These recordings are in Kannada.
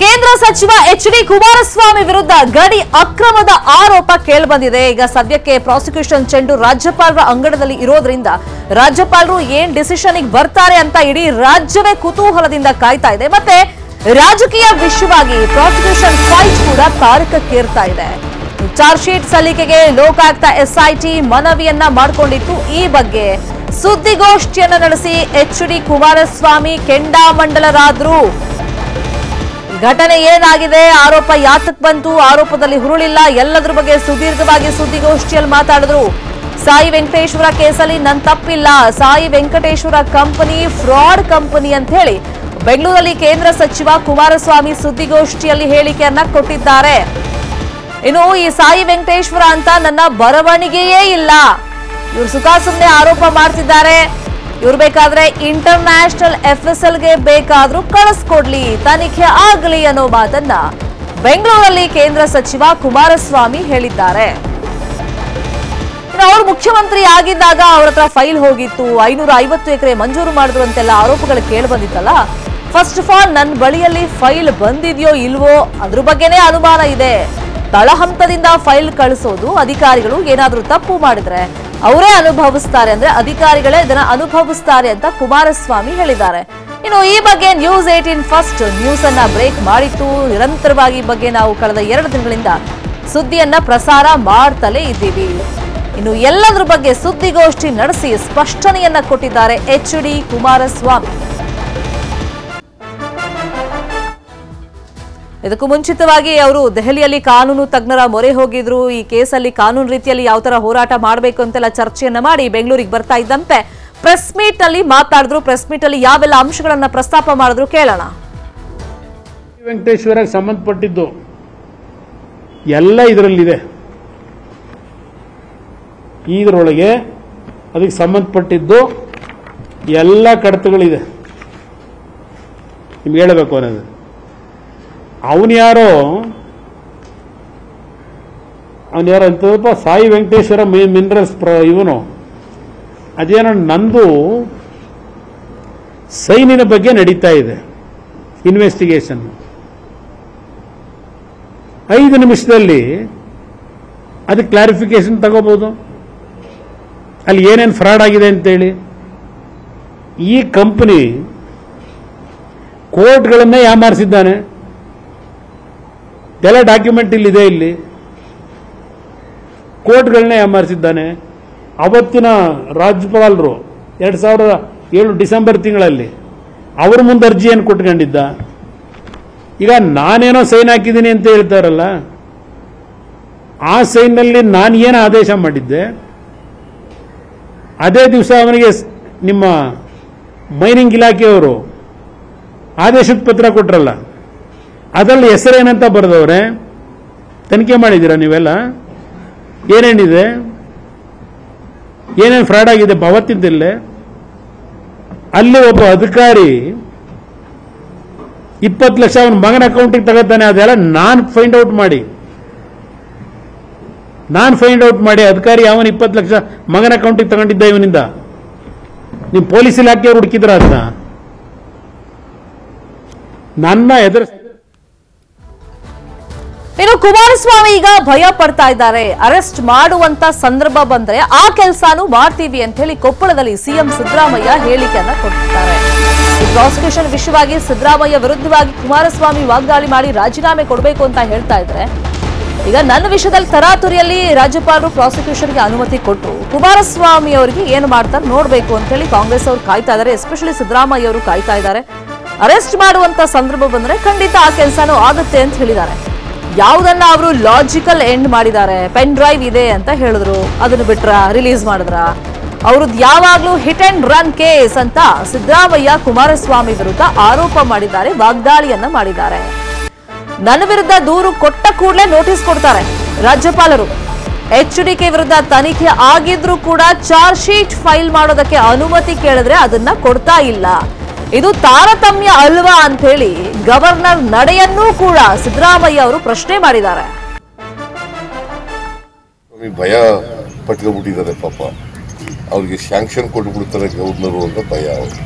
ಕೇಂದ್ರ ಸಚಿವ ಎಚ್ ಡಿ ಕುಮಾರಸ್ವಾಮಿ ವಿರುದ್ಧ ಗಡಿ ಅಕ್ರಮದ ಆರೋಪ ಕೇಳಿಬಂದಿದೆ. ಈಗ ಸದ್ಯಕ್ಕೆ ಪ್ರಾಸಿಕ್ಯೂಷನ್ ಚೆಂಡು ರಾಜ್ಯಪಾಲರ ಅಂಗಡದಲ್ಲಿ ಇರೋದ್ರಿಂದ ರಾಜ್ಯಪಾಲರು ಏನ್ ಡಿಸಿಷನ್ ಬರ್ತಾರೆ ಅಂತ ಇಡೀ ರಾಜ್ಯವೇ ಕುತೂಹಲದಿಂದ ಕಾಯ್ತಾ ಇದೆ. ಮತ್ತೆ ರಾಜಕೀಯ ವಿಷಯವಾಗಿ ಪ್ರಾಸಿಕ್ಯೂಷನ್ ಫೈಟ್ ಕೂಡ ತಾರಕಕ್ಕೇರ್ತಾ ಇದೆ. ಚಾರ್ಜ್ ಶೀಟ್ ಸಲ್ಲಿಕೆಗೆ ಲೋಕಾಯುಕ್ತ ಎಸ್ಐಟಿ ಮನವಿಯನ್ನ ಮಾಡಿಕೊಂಡಿತ್ತು. ಈ ಬಗ್ಗೆ ಸುದ್ದಿಗೋಷ್ಠಿಯನ್ನು ನಡೆಸಿ ಎಚ್ ಡಿ ಕುಮಾರಸ್ವಾಮಿ ಕೆಂಡಾಮಂಡಲರಾದ್ರು ಘಟನೆ ಏನಾಗಿದೆ? ಆರೋಪ ಯಾತಕ್ ಬಂತು? ಆರೋಪದಲ್ಲಿ ಹುರುಳಿಲ್ಲ. ಎಲ್ಲದರ ಬಗ್ಗೆ ಸುದೀರ್ಘವಾಗಿ ಸುದ್ದಿಗೋಷ್ಠಿಯಲ್ಲಿ ಮಾತಾಡಿದ್ರು. ಸಾಯಿ ವೆಂಕಟೇಶ್ವರ ಕೇಸಲ್ಲಿ ನನ್ ತಪ್ಪಿಲ್ಲ. Sai Venkateshwara company fraud company ಅಂತ ಹೇಳಿ ಬೆಂಗಳೂರಲ್ಲಿ ಕೇಂದ್ರ ಸಚಿವ ಕುಮಾರಸ್ವಾಮಿ ಸುದ್ದಿಗೋಷ್ಠಿಯಲ್ಲಿ ಹೇಳಿಕೆಯನ್ನ ಕೊಟ್ಟಿದ್ದಾರೆ. ಇನ್ನು ಈ ಸಾಯಿ ವೆಂಕಟೇಶ್ವರ ಅಂತ ನನ್ನ ಬರವಣಿಗೆಯೇ ಇಲ್ಲ. ಇವರು ಸುಖ ಆರೋಪ ಮಾಡ್ತಿದ್ದಾರೆ. ಇವ್ರು ಬೇಕಾದ್ರೆ ಇಂಟರ್ನ್ಯಾಷನಲ್ ಎಫ್ ಎಸ್ ಎಲ್ಗೆ ಬೇಕಾದ್ರೂ ಕಳಿಸ್ಕೊಡ್ಲಿ. ತನಿಖೆ ಆಗಲಿ ಅನ್ನೋ ಮಾತನ್ನ ಬೆಂಗಳೂರಲ್ಲಿ ಕೇಂದ್ರ ಸಚಿವ ಕುಮಾರಸ್ವಾಮಿ ಹೇಳಿದ್ದಾರೆ. ಅವ್ರು ಮುಖ್ಯಮಂತ್ರಿ ಆಗಿದ್ದಾಗ ಅವ್ರ ಹತ್ರ ಫೈಲ್ ಹೋಗಿತ್ತು. ಐನೂರ ಐವತ್ತು ಎಕರೆ ಮಂಜೂರು ಮಾಡಿದ್ರು ಅಂತೆಲ್ಲ ಆರೋಪಗಳು ಕೇಳಿ ಬಂದಿತ್ತಲ್ಲ. ಫಸ್ಟ್ ಆಫ್ ಆಲ್ ನನ್ನ ಬಳಿಯಲ್ಲಿ ಫೈಲ್ ಬಂದಿದೆಯೋ ಇಲ್ವೋ ಅದ್ರ ಬಗ್ಗೆನೇ ಅನುಮಾನ ಇದೆ. ತಳಹಂತದಿಂದ ಫೈಲ್ ಕಳಿಸೋದು ಅಧಿಕಾರಿಗಳು ಏನಾದರೂ ತಪ್ಪು ಮಾಡಿದ್ರೆ ಅವರೇ ಅನುಭವಿಸ್ತಾರೆ ಅಂದ್ರೆ ಅಧಿಕಾರಿಗಳೇ ಇದನ್ನ ಅನುಭವಿಸ್ತಾರೆ ಅಂತ ಕುಮಾರಸ್ವಾಮಿ ಹೇಳಿದ್ದಾರೆ. ಇನ್ನು ಈ ಬಗ್ಗೆ ನ್ಯೂಸ್ ಏಟೀನ್ ಫಸ್ಟ್ ನ್ಯೂಸ್ ಅನ್ನ ಬ್ರೇಕ್ ಮಾಡಿತ್ತು ನಿರಂತರವಾಗಿ ಬಗ್ಗೆ ನಾವು ಕಳೆದ ಎರಡು ದಿನಗಳಿಂದ ಸುದ್ದಿಯನ್ನ ಪ್ರಸಾರ ಮಾಡ್ತಲೇ ಇದ್ದೀವಿ. ಇನ್ನು ಎಲ್ಲದರ ಬಗ್ಗೆ ಸುದ್ದಿಗೋಷ್ಠಿ ನಡೆಸಿ ಸ್ಪಷ್ಟನೆಯನ್ನ ಕೊಟ್ಟಿದ್ದಾರೆ ಎಚ್ ಡಿ ಕುಮಾರಸ್ವಾಮಿ. ಇದಕ್ಕೂ ಮುಂಚಿತವಾಗಿ ಅವರು ದೆಹಲಿಯಲ್ಲಿ ಕಾನೂನು ತಜ್ಞರ ಮೊರೆ ಹೋಗಿದ್ರು. ಈ ಕೇಸಲ್ಲಿ ಕಾನೂನು ರೀತಿಯಲ್ಲಿ ಯಾವ ತರ ಹೋರಾಟ ಮಾಡಬೇಕು ಅಂತೆಲ್ಲ ಚರ್ಚೆಯನ್ನ ಮಾಡಿ ಬೆಂಗಳೂರಿಗೆ ಬರ್ತಾ ಇದ್ದಂತೆ. ಪ್ರೆಸ್ ಮೀಟ್ ಅಲ್ಲಿ ಮಾತಾಡಿದ್ರು. ಪ್ರೆಸ್ ಮೀಟ್ ಅಲ್ಲಿ ಯಾವೆಲ್ಲ ಅಂಶಗಳನ್ನ ಪ್ರಸ್ತಾಪ ಮಾಡಿದ್ರು ಕೇಳೋಣ. ವೆಂಕಟೇಶ್ವರ ಸಂಬಂಧಪಟ್ಟಿದ್ದು ಎಲ್ಲ ಇದರಲ್ಲಿದೆ. ಇದರೊಳಗೆ ಅದಕ್ಕೆ ಸಂಬಂಧಪಟ್ಟಿದ್ದು ಎಲ್ಲ ಕಡತಗಳಿದೆ. ನಿಮ್ಗೆ ಹೇಳಬೇಕು ಅನ್ನೋದು. ಅವನು ಯಾರೋ? ಅವನು ಯಾರೋ ಅಂತಪ್ಪ ಸಾಯಿ ವೆಂಕಟೇಶ್ವರ ಮಿನರಲ್ಸ್ ಪ್ರ, ಇವನು. ಅದೇನೋ ನಂದು ಸೈನಿನ ಬಗ್ಗೆ ನಡೀತಾ ಇದೆ ಇನ್ವೆಸ್ಟಿಗೇಷನ್ ಐದು ನಿಮಿಷದಲ್ಲಿ ಅದಕ್ಕೆ ಕ್ಲಾರಿಫಿಕೇಶನ್ ತಗೋಬಹುದು ಅಲ್ಲಿ ಏನೇನು ಫ್ರಾಡ್ ಆಗಿದೆ ಅಂತೇಳಿ. ಈ ಕಂಪನಿ ಕೋರ್ಟ್ಗಳನ್ನೇ ಯಾಮಾರಿಸಿದ್ದಾನೆ? ಎಲ್ಲ ಡಾಕ್ಯುಮೆಂಟ್ ಇಲ್ಲಿದೆ ಇಲ್ಲಿ. ಕೋರ್ಟ್ಗಳನ್ನೇ ಯಾಮಾರಿಸಿದ್ದಾನೆ ಅವತ್ತಿನ ರಾಜ್ಯಪಾಲರು ಎರಡು ಸಾವಿರದ ಏಳು ಡಿಸೆಂಬರ್ ತಿಂಗಳಲ್ಲಿ ಅವ್ರ ಮುಂದೆ ಅರ್ಜಿಯನ್ನು ಕೊಟ್ಕೊಂಡಿದ್ದ. ಈಗ ನಾನೇನೋ ಸೈನ್ ಹಾಕಿದ್ದೀನಿ ಅಂತ ಹೇಳ್ತಾರಲ್ಲ, ಆ ಸೈನ್ನಲ್ಲಿ ನಾನು ಏನು ಆದೇಶ ಮಾಡಿದ್ದೆ? ಅದೇ ದಿವಸ ಅವನಿಗೆ ನಿಮ್ಮ ಮೈನಿಂಗ್ ಇಲಾಖೆಯವರು ಆದೇಶದ ಪತ್ರ ಕೊಟ್ರಲ್ಲ. ಅದರಲ್ಲಿ ಹೆಸರೇನಂತ ಬರೆದವ್ರೆ? ತನಿಖೆ ಮಾಡಿದ್ದೀರಾ ನೀವೆಲ್ಲ? ಏನೇನಿದೆ? ಏನೇನು ಫ್ರಾಡ್ ಆಗಿದೆ? ಭಾವತ್ತಿದ್ದಲ್ಲೇ? ಅಲ್ಲಿ ಒಬ್ಬ ಅಧಿಕಾರಿ ಇಪ್ಪತ್ತು ಲಕ್ಷ ಅವನ ಮಗನ ಅಕೌಂಟಿಗೆ ತಗೋತಾನೆ, ಅದೆಲ್ಲ ನಾನು ಫೈಂಡ್ ಔಟ್ ಮಾಡಿ. ನಾನು ಫೈಂಡ್ ಔಟ್ ಮಾಡಿ, ಅಧಿಕಾರಿ ಅವನ ಇಪ್ಪತ್ತು ಲಕ್ಷ ಮಗನ ಅಕೌಂಟಿಗೆ ತಗೊಂಡಿದ್ದ ಇವನಿಂದ? ನೀವು ಪೊಲೀಸ್ ಇಲಾಖೆಯವ್ರು ಹುಡುಕಿದ್ರ ಅದನ್ನ ನನ್ನ ಎದುರು ಇನ್ನು ಕುಮಾರಸ್ವಾಮಿ ಈಗ ಭಯ ಪಡ್ತಾ ಇದ್ದಾರೆ. ಅರೆಸ್ಟ್ ಮಾಡುವಂತ ಸಂದರ್ಭ ಬಂದ್ರೆ ಆ ಕೆಲಸನೂ ಮಾಡ್ತೀವಿ ಅಂತ ಹೇಳಿ ಕೊಪ್ಪಳದಲ್ಲಿ ಸಿಎಂ ಸಿದ್ದರಾಮಯ್ಯ ಹೇಳಿಕೆಯನ್ನ ಕೊಟ್ಟಿದ್ದಾರೆ. ಪ್ರಾಸಿಕ್ಯೂಷನ್ ವಿಷಯವಾಗಿ ಸಿದ್ದರಾಮಯ್ಯ ವಿರುದ್ಧವಾಗಿ ಕುಮಾರಸ್ವಾಮಿ ವಾಗ್ದಾಳಿ ಮಾಡಿ ರಾಜೀನಾಮೆ ಕೊಡಬೇಕು ಅಂತ ಹೇಳ್ತಾ ಇದ್ರೆ, ಈಗ ನನ್ನ ವಿಷಯದಲ್ಲಿ ತರಾತುರಿಯಲ್ಲಿ ರಾಜ್ಯಪಾಲರು ಪ್ರಾಸಿಕ್ಯೂಷನ್ಗೆ ಅನುಮತಿ ಕೊಟ್ಟರು ಕುಮಾರಸ್ವಾಮಿ ಅವರಿಗೆ ಏನು ಮಾಡ್ತಾರೆ ನೋಡಬೇಕು ಅಂತ ಹೇಳಿ ಕಾಂಗ್ರೆಸ್ ಅವರು ಕಾಯ್ತಾ ಇದ್ದಾರೆ. ಎಸ್ಪೆಷಲಿ ಸಿದ್ದರಾಮಯ್ಯ ಅವರು ಕಾಯ್ತಾ ಇದ್ದಾರೆ. ಅರೆಸ್ಟ್ ಮಾಡುವಂತ ಸಂದರ್ಭ ಬಂದ್ರೆ ಖಂಡಿತ ಆ ಕೆಲಸನೂ ಆಗುತ್ತೆ ಅಂತ ಹೇಳಿದ್ದಾರೆ. ಯಾವುದನ್ನ ಅವರು ಲಾಜಿಕಲ್ ಎಂಡ್ ಮಾಡಿದ್ದಾರೆ? ಪೆನ್ ಡ್ರೈವ್ ಇದೆ ಅಂತ ಹೇಳಿದ್ರು. ಅದನ್ನು ಬಿಟ್ರ ರಿಲೀಸ್ ಮಾಡಿದ್ರ. ಅವ್ರದ್ದು ಯಾವಾಗಲೂ ಹಿಟ್ ಅಂಡ್ ರನ್ ಕೇಸ್ ಅಂತ ಸಿದ್ದರಾಮಯ್ಯ ಕುಮಾರಸ್ವಾಮಿ ವಿರುದ್ಧ ಆರೋಪ ಮಾಡಿದ್ದಾರೆ, ವಾಗ್ದಾಳಿಯನ್ನ ಮಾಡಿದ್ದಾರೆ. ನನ್ನ ವಿರುದ್ಧ ದೂರು ಕೊಟ್ಟ ಕೂಡಲೇ ನೋಟಿಸ್ ಕೊಡ್ತಾರೆ ರಾಜ್ಯಪಾಲರು. ಎಚ್ ಡಿ ಕೆ ವಿರುದ್ಧ ತನಿಖೆ ಆಗಿದ್ರೂ ಕೂಡ ಚಾರ್ಜ್ ಶೀಟ್ ಫೈಲ್ ಮಾಡೋದಕ್ಕೆ ಅನುಮತಿ ಕೇಳಿದ್ರೆ ಅದನ್ನ ಕೊಡ್ತಾ ಇಲ್ಲ. ಇದು ತಾರತಮ್ಯ ಅಲ್ವಾ ಅಂತ ಹೇಳಿ ಗವರ್ನರ್ ನಡೆಯನ್ನೂ ಕೂಡ ಸಿದ್ದರಾಮಯ್ಯ ಅವರು ಪ್ರಶ್ನೆ ಮಾಡಿದ್ದಾರೆ. ಭಯ ಪಟ್ಕೊಂಡ್ಬಿಟ್ಟಿದ್ದಾರೆ ಪಾಪ. ಅವ್ರಿಗೆ ಶಾಂಕ್ಷನ್ ಕೊಟ್ಬಿಡ್ತಾರೆ ಗವರ್ನರು ಅಂತ ಭಯ ಅವರು.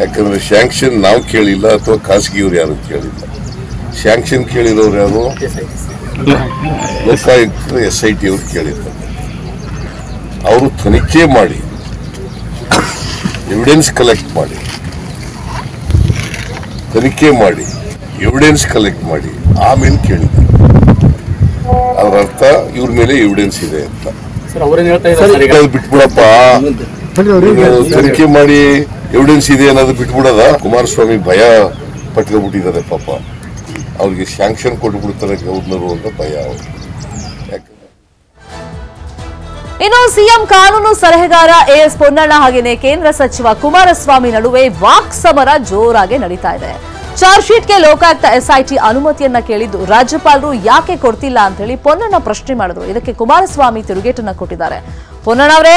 ಯಾಕಂದ್ರೆ ಶಾಂಕ್ಷನ್ ನಾವು ಕೇಳಿಲ್ಲ ಅಥವಾ ಖಾಸಗಿಯವ್ರು ಯಾರು ಕೇಳಿಲ್ಲ. ಶಾಂಕ್ಷನ್ ಕೇಳಿರೋರು ಯಾರು? ಲೋಕಾಯುಕ್ತರು ಎಸ್ ಐ ಟಿ ಅವರು ಕೇಳಿರ್ತಾರೆ. ಅವರು ತನಿಖೆ ಮಾಡಿ ಎವಿಡೆನ್ಸ್ ಕಲೆಕ್ಟ್ ಮಾಡಿ ತನಿಖೆ ಮಾಡಿ ಎವಿಡೆನ್ಸ್ ಕಲೆಕ್ಟ್ ಮಾಡಿ ಆಮೇಲೆ ಕೇಳಿದ್ರು. ಅದರ ಅರ್ಥ ಇವ್ರ ಮೇಲೆ ಎವಿಡೆನ್ಸ್ ಇದೆ ಅಂತ. ಸರ್ ಅವ್ರೇನ್ ಹೇಳ್ತಾ ಇದ್ದಾರೆ? ಅದು ಬಿಟ್ಬಿಡಪ್ಪ. ತನಿಖೆ ಮಾಡಿ ಎವಿಡೆನ್ಸ್ ಇದೆ ಅನ್ನೋದು ಬಿಟ್ಬಿಡದ. ಕುಮಾರಸ್ವಾಮಿ ಭಯ ಪಟ್ಕೊಬಿಟ್ಟಿದ್ದಾರೆ ಪಾಪ. ಅವ್ರಿಗೆ ಶಾಂಕ್ಷನ್ ಕೊಟ್ಬಿಡ್ತಾರೆ ಗೌರ್ನರು ಅಂತ ಭಯ ಅವ್ರಿಗೆ. ಇನ್ನು ಸಿಎಂ ಕಾನೂನು ಸಲಹೆಗಾರ ಎಎಸ್ ಪೊನ್ನಣ್ಣ ಹಾಗೆಯೇ ಕೇಂದ್ರ ಸಚಿವ ಕುಮಾರಸ್ವಾಮಿ ನಡುವೆ ವಾಕ್ ಸಮರ ಜೋರಾಗಿ ನಡೀತಾ ಇದೆ. ಚಾರ್ಜ್ ಶೀಟ್ಗೆ ಲೋಕಾಯುಕ್ತ ಎಸ್ಐಟಿ ಅನುಮತಿಯನ್ನ ಕೇಳಿದ್ದು ರಾಜ್ಯಪಾಲರು ಯಾಕೆ ಕೊಡ್ತಿಲ್ಲ ಅಂತ ಹೇಳಿ ಪೊನ್ನಣ್ಣ ಪ್ರಶ್ನೆ ಮಾಡಿದ್ರು. ಇದಕ್ಕೆ ಕುಮಾರಸ್ವಾಮಿ ತಿರುಗೇಟನ್ನ ಕೊಟ್ಟಿದ್ದಾರೆ. ಪೊನ್ನಣ್ಣ ಅವರೇ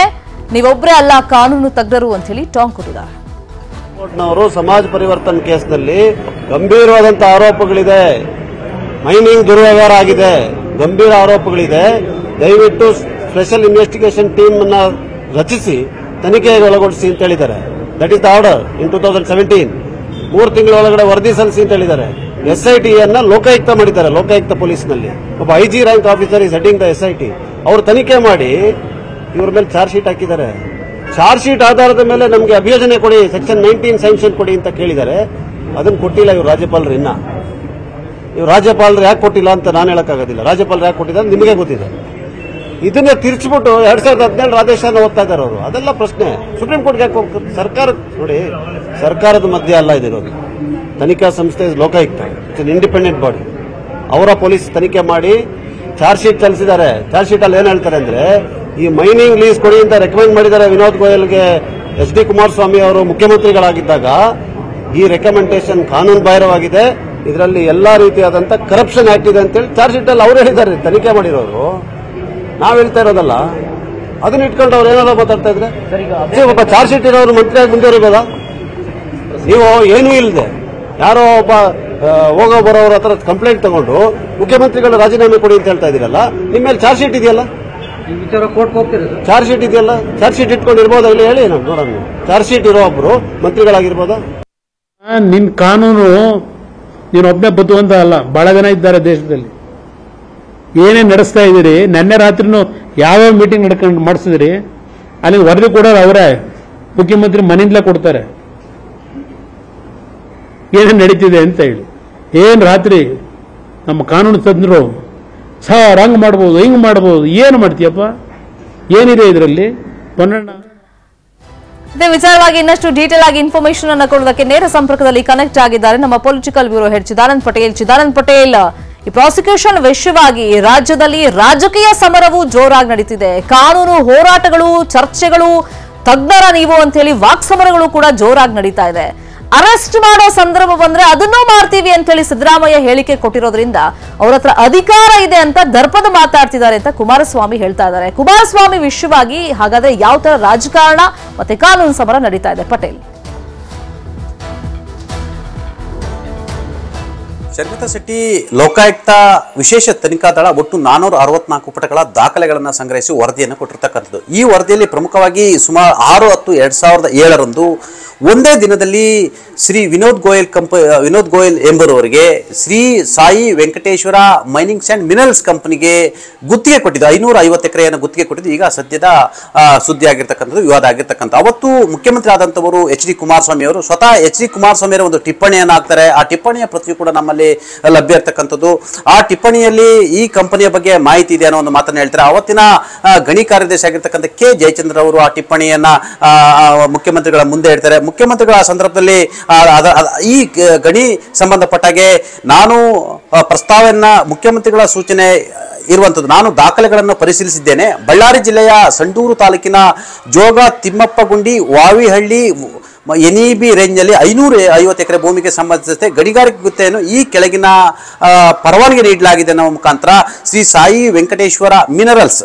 ನೀವೊಬ್ಬರೇ ಅಲ್ಲ ಕಾನೂನು ತಜ್ಞರು ಅಂತ ಹೇಳಿ ಟಾಂಗ್ ಕೊಟ್ಟಿದ್ದಾರೆ. ಕೋರ್ಟ್ನವರು ಸಮಾಜ ಪರಿವರ್ತನ್ ಕೇಸ್ನಲ್ಲಿ ಗಂಭೀರವಾದಂತಹ ಆರೋಪಗಳಿದೆ. ಮೈನಿಂಗ್ ದುರ್ವ್ಯವಹಾರ ಆಗಿದೆ. ಗಂಭೀರ ಆರೋಪಗಳಿದೆ. ದಯವಿಟ್ಟು ಸ್ಪೆಷಲ್ ಇನ್ವೆಸ್ಟಿಗೇಷನ್ ಟೀಮ್ ಅನ್ನ ರಚಿಸಿ ತನಿಖೆಗೆ ಒಳಗೊಳಿಸಿ ಅಂತ ಹೇಳಿದ್ದಾರೆ. That is the order in two thousand seventeen ಮೂರು ತಿಂಗಳ ಒಳಗಡೆ ವರದಿ ಸಲ್ಲಿಸಿ ಅಂತ ಹೇಳಿದ್ದಾರೆ. ಎಸ್ ಐ ಟಿ ಅನ್ನ ಲೋಕಾಯುಕ್ತ ಮಾಡಿದ್ದಾರೆ, ಲೋಕಾಯುಕ್ತ ಪೊಲೀಸ್ನಲ್ಲಿ. ಒಬ್ಬ I G rank officer is heading the S I T ಅವರು ತನಿಖೆ ಮಾಡಿ ಇವ್ರ ಮೇಲೆ ಚಾರ್ಜ್ ಶೀಟ್ ಹಾಕಿದ್ದಾರೆ. ಚಾರ್ಜ್ ಶೀಟ್ ಆಧಾರದ ಮೇಲೆ ನಮಗೆ ಅಭಿಯೋಜನೆ ಕೊಡಿ ಸೆಕ್ಷನ್ ನೈನ್ಟೀನ್ ಸ್ಯಾಂಕ್ಷನ್ ಕೊಡಿ ಅಂತ ಕೇಳಿದ್ದಾರೆ. ಅದನ್ನ ಕೊಟ್ಟಿಲ್ಲ ಇವ್ರು ರಾಜ್ಯಪಾಲರು ಇನ್ನ. ಇವ್ರು ರಾಜ್ಯಪಾಲರು ಯಾಕೆ ಕೊಟ್ಟಿಲ್ಲ ಅಂತ ನಾನು ಹೇಳಕ್ಕಾಗೋದಿಲ್ಲ. ರಾಜ್ಯಪಾಲರು ಯಾಕೆ ಕೊಟ್ಟಿದ್ದಾರೆ ನಿಮಗೆ ಗೊತ್ತಿದೆ. ಇದನ್ನ ತಿರ್ಚ್ಬಿಟ್ಟು ಎರಡ್ ಸಾವಿರದ ಹದಿನೇಳರ ಆದೇಶನ ಓದ್ತಾ ಇದ್ದಾರೆ ಅವರು. ಅದೆಲ್ಲ ಪ್ರಶ್ನೆ. ಸುಪ್ರೀಂ ಕೋರ್ಟ್ಗೆ ಯಾಕೆ ಹೋಗ್ತಾರೆ ಸರ್ಕಾರ ನೋಡಿ, ಸರ್ಕಾರದ ಮಧ್ಯೆ ಅಲ್ಲ ಇದಿರೋದು ತನಿಖಾ ಸಂಸ್ಥೆ ಲೋಕಾಯುಕ್ತ. ಇಟ್ಸ್ ಇಂಡಿಪೆಂಡೆಂಟ್ ಬಾಡಿ ಅವರ ಪೊಲೀಸ್ ತನಿಖೆ ಮಾಡಿ ಚಾರ್ಜ್ ಶೀಟ್ ಸಲ್ಲಿಸಿದ್ದಾರೆ ಚಾರ್ಜ್ ಶೀಟ್ ಅಲ್ಲಿ ಏನ್ ಹೇಳ್ತಾರೆ ಅಂದ್ರೆ, ಈ ಮೈನಿಂಗ್ ಲೀಸ್ ಕೊಡಿ ಅಂತ ರೆಕಮೆಂಡ್ ಮಾಡಿದ್ದಾರೆ ವಿನೋದ್ ಗೋಯಲ್ಗೆ ಎಚ್ ಡಿ ಕುಮಾರಸ್ವಾಮಿ ಅವರು ಮುಖ್ಯಮಂತ್ರಿಗಳಾಗಿದ್ದಾಗ. ಈ ರೆಕಮೆಂಡೇಶನ್ ಕಾನೂನು ಬಾಹಿರವಾಗಿದೆ. ಇದರಲ್ಲಿ ಎಲ್ಲಾ ರೀತಿಯಾದಂತಹ ಕರಪ್ಷನ್ ಆಕ್ಟ್ ಇದೆ ಅಂತೇಳಿ ಚಾರ್ಜ್ ಶೀಟ್ ಅಲ್ಲಿ ಅವ್ರು ಹೇಳಿದ್ದಾರೆ. ತನಿಖೆ ಮಾಡಿರೋರು. ನಾವ್ ಹೇಳ್ತಾ ಇರೋದಲ್ಲ, ಅದನ್ನ ಇಟ್ಕೊಂಡು ಅವ್ರು ಏನಾರ ಮಾತಾಡ್ತಾ ಇದ್ರೆ? ಒಬ್ಬ ಚಾರ್ಜ್ ಶೀಟ್ ಇರೋರು ಮಂತ್ರಿಯಾಗಿ ಮುಂದುವರಿಬೋದಾ? ನೀವು ಏನೂ ಇಲ್ಲದೆ ಯಾರೋ ಒಬ್ಬ ಹೋಗೋ ಬರೋರ ಹತ್ರ ಕಂಪ್ಲೇಂಟ್ ತಗೊಂಡು ಮುಖ್ಯಮಂತ್ರಿಗಳು ರಾಜೀನಾಮೆ ಕೊಡಿ ಅಂತ ಹೇಳ್ತಾ ಇದೀರಲ್ಲ ನಿಮ್ಮ ಮೇಲೆ ಚಾರ್ಜ್ ಶೀಟ್ ಇದೆಯಲ್ಲ? ಚಾರ್ಜ್ ಶೀಟ್ ಇದೆಯಲ್ಲ? ಚಾರ್ಜ್ ಶೀಟ್ ಇಟ್ಕೊಂಡು ಇರ್ಬೋದಾ ಹೇಳಿ ನಾನು ನೋಡೋಣ ಚಾರ್ಜ್ ಶೀಟ್ ಇರೋ ಒಬ್ರು ಮಂತ್ರಿಗಳಾಗಿರ್ಬೋದಾ? ನಿನ್ ಕಾನೂನು ನೀನೊಬ್ಬನೇ ಬದುವಂತ ಅಲ್ಲ ಬಹಳ ಜನ ಇದ್ದಾರೆ ದೇಶದಲ್ಲಿ. ಏನೇನ್ ನಡೆಸ್ತಾ ಇದ್ದೀರಿ, ನಿನ್ನೆ ರಾತ್ರಿನೂ ಯಾವ್ಯಾವ ಮೀಟಿಂಗ್ ನಡ್ಕೊಂಡು ಮಾಡಿಸಿದ್ರಿ, ಅಲ್ಲಿ ವರದಿ ಕೊಡೋರು ಅವರೇ, ಮುಖ್ಯಮಂತ್ರಿ ಮನೆಯಿಂದಲೇ ಕೊಡ್ತಾರೆ. ಏನೇನು ನಡೀತಿದೆ ಅಂತ ಹೇಳಿ. ಏನು ರಾತ್ರಿ ನಮ್ಮ ಕಾನೂನು ತಜ್ಞರು ಸರ್ ಹಂಗೆ ಮಾಡ್ಬೋದು, ಹಿಂಗೆ ಮಾಡ್ಬೋದು, ಏನು ಮಾಡ್ತೀಯಪ್ಪ? ಏನಿದೆ ಇದರಲ್ಲಿ? ಬನ್ನಣ್ಣ. ವಿಚಾರವಾಗಿ ಇನ್ನಷ್ಟು ಡೀಟೇಲ್ ಆಗಿ ಇನ್ಫಾರ್ಮೇಶನ್ ಅನ್ನು ಕೊಡೋದಕ್ಕೆ ನೇರ ಸಂಪರ್ಕದಲ್ಲಿ ಕನೆಕ್ಟ್ ಆಗಿದ್ದಾರೆ ನಮ್ಮ political bureau head Chidanand Patel. Chidanand Patel ಈ ಪ್ರಾಸಿಕ್ಯೂಷನ್ ವಿಷಯವಾಗಿ ರಾಜ್ಯದಲ್ಲಿ ರಾಜಕೀಯ ಸಮರವು ಜೋರಾಗಿ ನಡೀತಿದೆ. ಕಾನೂನು ಹೋರಾಟಗಳು, ಚರ್ಚೆಗಳು, ತಜ್ಞರ ನೀವು ಅಂತ ಹೇಳಿ ವಾಕ್ ಸಮರಗಳು ಕೂಡ ಜೋರಾಗಿ ನಡೀತಾ ಇದೆ. ಅರೆಸ್ಟ್ ಮಾಡೋ ಸಂದರ್ಭ ಬಂದ್ರೆ ಅದನ್ನೂ ಮಾಡ್ತೀವಿ ಅಂತ ಹೇಳಿ ಸಿದ್ದರಾಮಯ್ಯ ಹೇಳಿಕೆ ಕೊಟ್ಟಿರೋದ್ರಿಂದ ಅವ್ರ ಹತ್ರ ಅಧಿಕಾರ ಇದೆ ಅಂತ ದರ್ಪದ ಮಾತಾಡ್ತಿದ್ದಾರೆ ಅಂತ ಕುಮಾರಸ್ವಾಮಿ ಹೇಳ್ತಾ ಇದ್ದಾರೆ. ಕುಮಾರಸ್ವಾಮಿ ವಿಷಯವಾಗಿ ಹಾಗಾದ್ರೆ ಯಾವ ತರ ರಾಜಕಾರಣ ಮತ್ತೆ ಕಾನೂನು ಸಮರ ನಡೀತಾ ಇದೆ? ಪಟೇಲ್. ಶರ್ಮಿತಾ ಶೆಟ್ಟಿ ಲೋಕಾಯುಕ್ತ ವಿಶೇಷ ತನಿಖಾ ದಳ ಒಟ್ಟು ನಾನೂರ ಅರವತ್ನಾಲ್ಕು ಪುಟಗಳ ದಾಖಲೆಗಳನ್ನು ಸಂಗ್ರಹಿಸಿ ವರದಿಯನ್ನು ಕೊಟ್ಟಿರ್ತಕ್ಕಂಥದ್ದು. ಈ ವರದಿಯಲ್ಲಿ ಪ್ರಮುಖವಾಗಿ ಸುಮಾರು ಆರು ಹತ್ತು ಎರಡು ಸಾವಿರದ ಏಳರಂದು ಒಂದೇ ದಿನದಲ್ಲಿ ಶ್ರೀ ವಿನೋದ್ ಗೋಯಲ್ ಕಂಪ Vinod Goyal ಎಂಬುವವರಿಗೆ Sri Sai Venkateshwara minings and minerals ಕಂಪನಿಗೆ ಗುತ್ತಿಗೆ ಕೊಟ್ಟಿದ್ದು, ಐನೂರ ಐವತ್ತು ಎಕರೆಯನ್ನು ಗುತ್ತಿಗೆ ಕೊಟ್ಟಿದ್ದು, ಈಗ ಸದ್ಯದ ಸುದ್ದಿ ಆಗಿರ್ತಕ್ಕಂಥದ್ದು ವಿವಾದ ಆಗಿರ್ತಕ್ಕಂಥ. ಅವತ್ತು ಮುಖ್ಯಮಂತ್ರಿ ಆದಂಥವರು ಎಚ್ ಡಿ ಕುಮಾರಸ್ವಾಮಿ ಅವರು ಸ್ವತಃ ಎಚ್ ಡಿ ಕುಮಾರಸ್ವಾಮಿ ಅವರ ಒಂದು ಟಿಪ್ಪಣಿಯನ್ನು ಹಾಕ್ತಾರೆ. ಆ ಟಿಪ್ಪಣಿಯ ಪ್ರತಿ ಕೂಡ ನಮ್ಮಲ್ಲಿ ಲಭ್ಯ ಇರ್ತಕ್ಕಂಥದ್ದು. ಆ ಟಿಪ್ಪಣಿಯಲ್ಲಿ ಈ ಕಂಪನಿಯ ಬಗ್ಗೆ ಮಾಹಿತಿ ಇದೆ ಅನ್ನೋ ಒಂದು ಮಾತನ್ನು ಹೇಳ್ತಾರೆ. ಅವತ್ತಿನ ಗಣಿ ಕಾರ್ಯದರ್ಶಿ ಆಗಿರ್ತಕ್ಕಂಥ ಕೆ ಜಯಚಂದ್ರ ಅವರು ಆ ಟಿಪ್ಪಣಿಯನ್ನ ಮುಖ್ಯಮಂತ್ರಿಗಳ ಮುಂದೆ ಹೇಳ್ತಾರೆ. ಮುಖ್ಯಮಂತ್ರಿಗಳ ಸಂದರ್ಭದಲ್ಲಿ ಈ ಗಣಿ ಸಂಬಂಧಪಟ್ಟಾಗೆ ನಾನು ಪ್ರಸ್ತಾವನ ಮುಖ್ಯಮಂತ್ರಿಗಳ ಸೂಚನೆ ಇರುವಂಥದ್ದು ನಾನು ದಾಖಲೆಗಳನ್ನು ಪರಿಶೀಲಿಸಿದ್ದೇನೆ. ಬಳ್ಳಾರಿ ಜಿಲ್ಲೆಯ ಸಂಡೂರು ತಾಲೂಕಿನ Joga Thimmappagundi, Vavihalli N E B ರೇಂಜ್ನಲ್ಲಿ ಐನೂರು ಐವತ್ತು ಎಕರೆ ಭೂಮಿಗೆ ಸಂಬಂಧಿಸಿದಂತೆ ಗಣಿಗಾರಿಕೆ ಗುತ್ತೆಯನ್ನು ಈ ಕೆಳಗಿನ ಪರವಾನಗಿ ನೀಡಲಾಗಿದೆ ಅನ್ನೋ ಮುಖಾಂತರ ಶ್ರೀ ಸಾಯಿ ವೆಂಕಟೇಶ್ವರ ಮಿನರಲ್ಸ್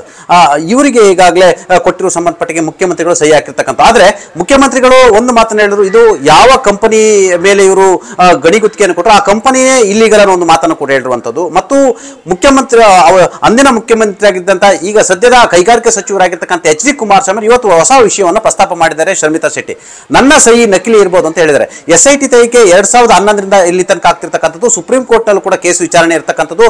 ಇವರಿಗೆ ಈಗಾಗಲೇ ಕೊಟ್ಟಿರುವ ಸಂಬಂಧಪಟ್ಟಿಗೆ ಮುಖ್ಯಮಂತ್ರಿಗಳು ಸಹಿ ಹಾಕಿರ್ತಕ್ಕಂಥ ಆದರೆ ಮುಖ್ಯಮಂತ್ರಿಗಳು ಒಂದು ಮಾತನ್ನು ಹೇಳಿದ್ರು, ಇದು ಯಾವ ಕಂಪನಿ ಮೇಲೆ ಇವರು ಗಣಿ ಗುತ್ತಿಗೆಯನ್ನು ಕೊಟ್ಟರು, ಆ ಕಂಪನಿಯೇ ಇಲ್ಲಿಗಲ್ ಅನ್ನೋ ಒಂದು ಮಾತನ್ನು ಕೂಡ ಹೇಳಿರುವಂಥದ್ದು. ಮತ್ತು ಮುಖ್ಯಮಂತ್ರಿ ಅಂದಿನ ಮುಖ್ಯಮಂತ್ರಿ ಆಗಿದ್ದಂತ ಈಗ ಸದ್ಯದ ಕೈಗಾರಿಕಾ ಸಚಿವರಾಗಿರ್ತಕ್ಕಂಥ ಎಚ್ ಡಿ ಕುಮಾರಸ್ವಾಮಿ ಇವತ್ತು ಹೊಸ ವಿಷಯವನ್ನು ಪ್ರಸ್ತಾಪ ಮಾಡಿದ್ದಾರೆ ಶರ್ಮಿತಾ ಶೆಟ್ಟಿ. ನನ್ನ ಸಹಿ ನಕಲಿ ಇರ್ಬೋದು ಅಂತ ಹೇಳಿದ್ದಾರೆ. ಎಸ್ ಐ ಟಿ ತನಿಖೆ ಎರಡ್ ಸಾವಿರದ ಹನ್ನೊಂದರಿಂದ ಇಲ್ಲಿ ತನಕ ಆಗ್ತಿರ್ತಕ್ಕಂಥದ್ದು ಸುಪ್ರೀಂ ಕೋರ್ಟ್ ನಲ್ಲೂ ಕೂಡ ಕೇಸ್ ವಿಚಾರಣೆ ಇರತಕ್ಕಂಥದ್ದು.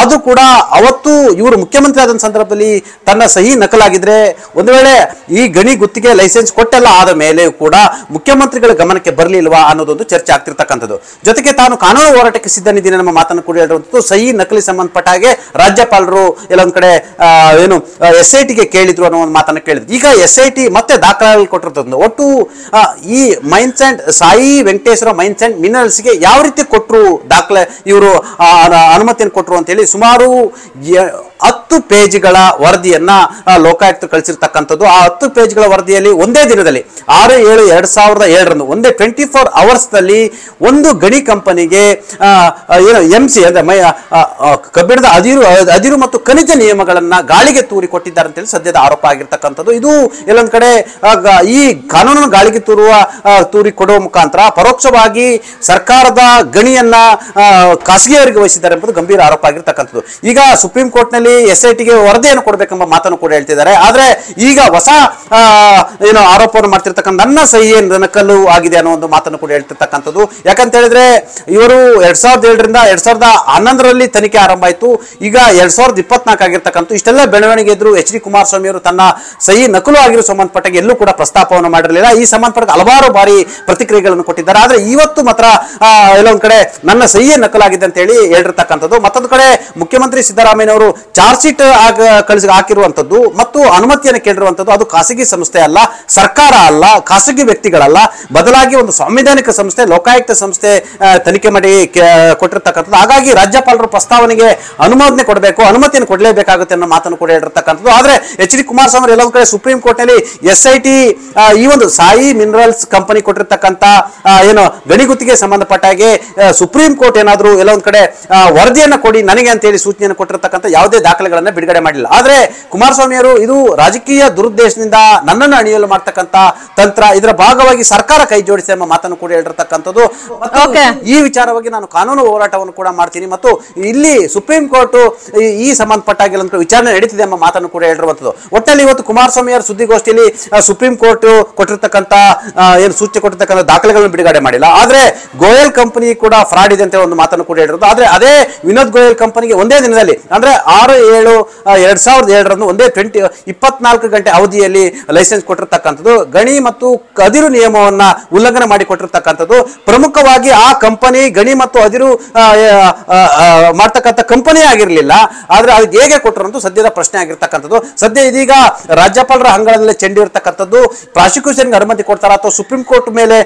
ಅದು ಕೂಡ ಅವತ್ತು ಇವರು ಮುಖ್ಯಮಂತ್ರಿ ಆದ ಸಂದರ್ಭದಲ್ಲಿ ತನ್ನ ಸಹಿ ನಕಲಾಗಿದ್ರೆ ಒಂದು ವೇಳೆ ಈ ಗಣಿ ಗುತ್ತಿಗೆ ಲೈಸೆನ್ಸ್ ಕೊಟ್ಟೆಲ್ಲ ಆದ ಮೇಲೆ ಕೂಡ ಮುಖ್ಯಮಂತ್ರಿಗಳ ಗಮನಕ್ಕೆ ಬರಲಿಲ್ವಾ ಅನ್ನೋದೊಂದು ಚರ್ಚೆ ಆಗ್ತಿರ್ತಕ್ಕಂಥದ್ದು. ಜೊತೆಗೆ ತಾನು ಕಾನೂನು ಹೋರಾಟಕ್ಕೆ ಸಿದ್ಧನಿದ್ದೀನಿ ನಮ್ಮ ಮಾತನ್ನು ಕೂಡ ಹೇಳಿರುವಂಥದ್ದು, ಸಹಿ ನಕಲಿ ಸಂಬಂಧಪಟ್ಟ ಹಾಗೆ ರಾಜ್ಯಪಾಲರು ಎಲ್ಲೊಂದ್ ಕಡೆ ಏನು ಎಸ್ ಐ ಟಿಗೆ ಕೇಳಿದ್ರು ಅನ್ನೋ ಒಂದು ಮಾತನ್ನು ಕೇಳಿದ್ರು. ಈಗ ಎಸ್ ಐ ಟಿ ಮತ್ತೆ ದಾಖಲೆ ಕೊಟ್ಟಿರ್ತದ್ದು ಒಟ್ಟು ಈ mines and Sai Venkateshwara mines and ಮಿನರಲ್ಸ್ಗೆ ಯಾವ ರೀತಿ ಕೊಟ್ಟರು ದಾಖಲೆ ಇವರು ಅನುಮತಿಯನ್ನು ಕೊಟ್ಟರು ಅಂತ ಹೇಳಿ ಸುಮಾರು ಎ- ಹತ್ತು ಪೇಜ್ಗಳ ವರದಿಯನ್ನ ಲೋಕಾಯುಕ್ತ ಕಳಿಸಿರ್ತಕ್ಕಂಥದ್ದು. ಆ ಹತ್ತು ಪೇಜ್ಗಳ ವರದಿಯಲ್ಲಿ ಒಂದೇ ದಿನದಲ್ಲಿ, ಆರು, ಏಳು, ಎರಡ್ ಸಾವಿರದ ಏಳರಂದು, ಒಂದೇ ಟ್ವೆಂಟಿ ಫೋರ್ ಅವರ್ಸ್ನಲ್ಲಿ ಒಂದು ಗಣಿ ಕಂಪನಿಗೆ ಏನು ಎಂ ಸಿ ಅಂದ್ರೆ ಕಬ್ಬಿಣದ ಅದಿರು ಅದಿರು ಮತ್ತು ಖನಿಜ ನಿಯಮಗಳನ್ನ ಗಾಳಿಗೆ ತೂರಿ ಕೊಟ್ಟಿದ್ದಾರೆ ಅಂತೇಳಿ ಸದ್ಯದ ಆರೋಪ ಆಗಿರ್ತಕ್ಕಂಥದ್ದು. ಇದು ಎಲ್ಲೊಂದ್ ಕಡೆ ಈ ಕಾನೂನನ್ನು ಗಾಳಿಗೆ ತೂರುವ ತೂರಿ ಕೊಡುವ ಮುಖಾಂತರ ಪರೋಕ್ಷವಾಗಿ ಸರ್ಕಾರದ ಗಣಿಯನ್ನ ಖಾಸಗಿಯವರಿಗೆ ವಹಿಸಿದ್ದಾರೆ ಎಂಬುದು ಗಂಭೀರ ಆರೋಪ ಆಗಿರ್ತಕ್ಕಂಥದ್ದು. ಈಗ ಸುಪ್ರೀಂ ಕೋರ್ಟ್ನಲ್ಲಿ ಎಸ್ ವರದಿಯನ್ನು ಕೊಡಬೇಕೆಂಬ ಮಾತನ್ನು ಕೂಡ ಹೇಳ್ತಿದ್ದಾರೆ. ಆದ್ರೆ ಈಗ ಹೊಸ ಏನು ಆರೋಪವನ್ನು ಮಾಡ್ತಿರ್ತಕ್ಕಂಥ ನನ್ನ ಸಹಿ ನಕಲು ಆಗಿದೆ ಅನ್ನೋ ಒಂದು ಮಾತನ್ನು ಕೂಡ ಹೇಳ್ತಿರ್ತಕ್ಕಂಥದ್ದು. ಯಾಕಂತ ಹೇಳಿದ್ರೆ ಇವರು ಎರಡ್ ಸಾವಿರದ ಏಳರಿಂದ ಎರಡ್ ಸಾವಿರದ ಹನ್ನೊಂದರಲ್ಲಿ ತನಿಖೆ ಆರಂಭ ಆಯಿತು. ಈಗ ಎರಡ್ ಸಾವಿರದ ಇಪ್ಪತ್ನಾಲ್ಕು ಆಗಿರ್ತಕ್ಕಂಥ ಇಷ್ಟೆಲ್ಲ ಬೆಳವಣಿಗೆ ಇದ್ರು ಎಚ್ ಡಿ ಕುಮಾರಸ್ವಾಮಿ ಅವರು ತನ್ನ ಸಹಿ ನಕಲು ಆಗಿರೋ ಸಂಬಂಧಪಟ್ಟಾಗ ಎಲ್ಲೂ ಕೂಡ ಪ್ರಸ್ತಾಪವನ್ನು ಮಾಡಿರಲಿಲ್ಲ. ಈ ಸಂಬಂಧಪಟ್ಟ ಹಲವಾರು ಬಾರಿ ಪ್ರತಿಕ್ರಿಯೆಗಳನ್ನು ಕೊಟ್ಟಿದ್ದಾರೆ. ಆದ್ರೆ ಇವತ್ತು ಮಾತ್ರ ಎಲ್ಲೊಂದ್ ಕಡೆ ನನ್ನ ಸಹಿಯೇ ನಕಲಾಗಿದೆ ಅಂತ ಹೇಳಿ ಹೇಳಿರ್ತಕ್ಕಂಥದ್ದು. ಮತ್ತೊಂದು ಕಡೆ ಮುಖ್ಯಮಂತ್ರಿ ಸಿದ್ದರಾಮಯ್ಯ ಅವರು ಚಾರ್ಜ್ ಶೀಟ್ ಕಳಿಸಿ ಹಾಕಿರುವಂತದ್ದು ಮತ್ತು ಅನುಮತಿಯನ್ನು ಕೇಳಿರುವಂತದ್ದು ಅದು ಖಾಸಗಿ ಸಂಸ್ಥೆ ಅಲ್ಲ, ಸರ್ಕಾರ ಅಲ್ಲ, ಖಾಸಗಿ ವ್ಯಕ್ತಿಗಳಲ್ಲ. ಬದಲಾಗಿ ಒಂದು ಸಾಂವಿಧಾನಿಕ ಸಂಸ್ಥೆ, ಲೋಕಾಯುಕ್ತ ಸಂಸ್ಥೆ ತನಿಖೆ ಮಾಡಿ ಕೊಟ್ಟಿರ್ತಕ್ಕಂಥದ್ದು. ಹಾಗಾಗಿ ರಾಜ್ಯಪಾಲರು ಪ್ರಸ್ತಾವನೆಗೆ ಅನುಮೋದನೆ ಕೊಡಬೇಕು, ಅನುಮತಿಯನ್ನು ಕೊಡಲೇಬೇಕಾಗುತ್ತೆ ಅನ್ನೋ ಮಾತನ್ನು ಕೂಡ ಹೇಳಿರ್ತಕ್ಕಂಥದ್ದು. ಆದ್ರೆ ಎಚ್ ಡಿ ಕುಮಾರಸ್ವಾಮಿ ಎಲ್ಲೊಂದು ಕಡೆ ಸುಪ್ರೀಂ ಕೋರ್ಟ್ನಲ್ಲಿ ಎಸ್ ಐ ಟಿ ಈ ಒಂದು ಸಾಯಿ ಮಿನರಲ್ಸ್ ಕಂಪನಿ ಕೊಟ್ಟಿರ್ತಕ್ಕಂಥ ಏನು ಗಣಿಗುತ್ತಿಗೆ ಸಂಬಂಧಪಟ್ಟ ಹಾಗೆ ಸುಪ್ರೀಂ ಕೋರ್ಟ್ ಏನಾದರೂ ಎಲ್ಲೊಂದ್ ಕಡೆ ವರದಿಯನ್ನು ಕೊಡಿ, ನನಗೆ ಅಂತ ಹೇಳಿ ಸೂಚನೆಯನ್ನು ಕೊಟ್ಟಿರ್ತಕ್ಕಂಥ ಯಾವುದೇ ದಾಖಲೆಗಳನ್ನ ಬಿಡುಗಡೆ ಮಾಡಿಲ್ಲ. ಆದ್ರೆ ಕುಮಾರಸ್ವಾಮಿ ಅವರು ಇದು ರಾಜಕೀಯ ದುರುದ್ದೇಶದಿಂದ ನನ್ನನ್ನು ಅಣಿಯಲು ಮಾಡ್ತಕ್ಕಂತ ತಂತ್ರ ಇದರ ಭಾಗವಾಗಿ ಸರ್ಕಾರ ಕೈ ಜೋಡಿಸಿ ಎಂಬ ಮಾತನ್ನು ಕೂಡ ಹೇಳಿರ್ತಕ್ಕಂಥದ್ದು. ಈ ವಿಚಾರವಾಗಿ ನಾನು ಕಾನೂನು ಹೋರಾಟವನ್ನು ಕೂಡ ಮಾಡ್ತೀನಿ ಮತ್ತು ಇಲ್ಲಿ ಸುಪ್ರೀಂ ಕೋರ್ಟ್ ಈ- ಸಂಬಂಧಪಟ್ಟಾಗಿಲ್ಲ ಅಂತ ವಿಚಾರಣೆ ನಡೀತಿದೆ ಎಂಬ ಮಾತನ್ನು ಕೂಡ ಹೇಳಿರುವಂತದ್ದು ಒಟ್ಟಲ್ಲಿ ಇವತ್ತು ಕುಮಾರಸ್ವಾಮಿ ಅವರ ಸುದ್ದಿಗೋಷ್ಠಿಯಲ್ಲಿ ಸುಪ್ರೀಂ ಕೋರ್ಟ್ ಕೊಟ್ಟಿರ್ತಕ್ಕಂಥ ಏನು ಸೂಚನೆ ಕೊಟ್ಟಿರ್ತಕ್ಕಂಥ ದಾಖಲೆಗಳನ್ನು ಬಿಡುಗಡೆ ಮಾಡಿಲ್ಲ. ಆದ್ರೆ ಗೋಯಲ್ ಕಂಪನಿ ಕೂಡ ಫ್ರಾಡ್ ಇದೆ ಅಂತ ಒಂದು ಮಾತನ್ನು ಕೂಡ ಹೇಳಿರೋದು ಆದ್ರೆ ಅದೇ ವಿನೋದ್ ಗೋಯಲ್ ಕಂಪನಿಗೆ ಒಂದೇ ದಿನದಲ್ಲಿ ಅಂದ್ರೆ ಆರು ಏಳು ಆ, ಎರಡ್ ಸಾವಿರದ ಎರಡರಂದು ಒಂದೇ ಟ್ವೆಂಟಿ ಇಪ್ಪತ್ನಾಲ್ಕು ಗಂಟೆ ಅವಧಿಯಲ್ಲಿ ಲೈಸೆನ್ಸ್ ಕೊಟ್ಟಿರ್ತಕ್ಕಂಥದ್ದು. ಗಣಿ ಮತ್ತು ಅದಿರು ನಿಯಮವನ್ನ ಉಲ್ಲಂಘನೆ ಮಾಡಿ ಕೊಟ್ಟಿರ್ತಕ್ಕಂಥದ್ದು. ಪ್ರಮುಖವಾಗಿ ಆ ಕಂಪನಿ ಗಣಿ ಮತ್ತು ಅದಿರು ಮಾಡ್ತಕ್ಕಂಥ ಕಂಪನಿ ಆಗಿರಲಿಲ್ಲ. ಆದ್ರೆ ಅದಕ್ಕೆ ಹೇಗೆ ಕೊಟ್ಟರು ಅಂತ ಸದ್ಯದ ಪ್ರಶ್ನೆ ಆಗಿರ್ತಕ್ಕಂಥದ್ದು. ಸದ್ಯ ಇದೀಗ ರಾಜ್ಯಪಾಲರ ಅಂಗಳದಲ್ಲೇ ಚೆಂಡು ಇರ್ತಕ್ಕಂಥದ್ದು. ಪ್ರಾಸಿಕ್ಯೂಷನ್ಗೆ ಅನುಮತಿ ಕೊಡ್ತಾರ ಅಥವಾ ಸುಪ್ರೀಂ ಕೋರ್ಟ್ ಮೇಲೆ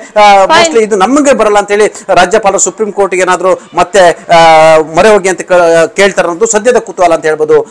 ಮೋಸ್ಟ್ಲಿ ಇದು ನಮಗೆ ಬರಲ್ಲ ಅಂತ ಹೇಳಿ ರಾಜ್ಯಪಾಲರು ಸುಪ್ರೀಂ ಕೋರ್ಟ್ಗೆ ಏನಾದ್ರು ಮತ್ತೆ ಮೊರೆ ಹೋಗಿ ಅಂತ ಕೇಳ್ತಾರ ಸದ್ಯದ ಕುತೂಹಲ ಅಂತ ಹೇಳ್ಬೋದು.